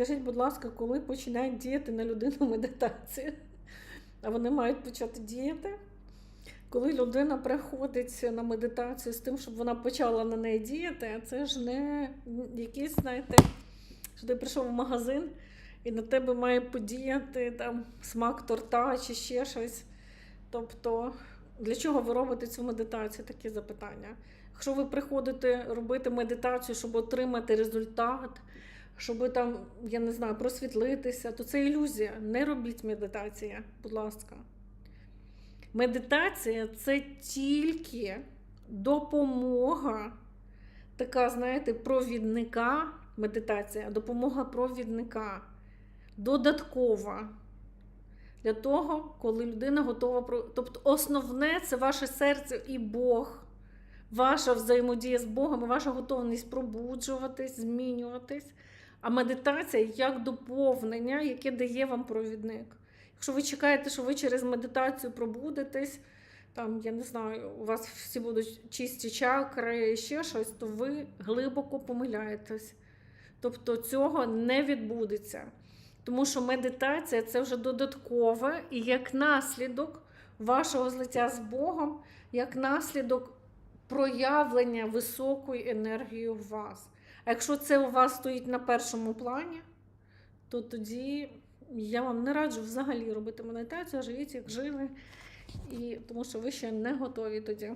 Скажіть, будь ласка, коли починають діяти на людину медитація? А вони мають почати діяти? Коли людина приходить на медитацію з тим, щоб вона почала на неї діяти, це ж не якийсь, знаєте, що ти прийшов в магазин і на тебе має подіяти там смак торта чи ще щось. Тобто, для чого ви робите цю медитацію? Такі запитання. Якщо ви приходите робити медитацію, щоб отримати результат, щоб там, я не знаю, просвітлитися, то це ілюзія. Не робіть медитації, будь ласка. Медитація це тільки допомога, така, знаєте, провідника. Медитація, допомога провідника. Додаткова. Для того, коли людина готова. Тобто, основне це ваше серце і Бог, ваша взаємодія з Богом, ваша готовність пробуджуватись, змінюватись. А медитація як доповнення, яке дає вам провідник. Якщо ви чекаєте, що ви через медитацію пробудетесь, там, я не знаю, у вас всі будуть чисті чакри, ще щось, то ви глибоко помиляєтесь. Тобто цього не відбудеться. Тому що медитація це вже додаткове і як наслідок вашого злиття з Богом, як наслідок проявлення високої енергії в вас. А якщо це у вас стоїть на першому плані, то тоді я вам не раджу взагалі робити медитацію, а живіть як жили, і, тому що ви ще не готові тоді.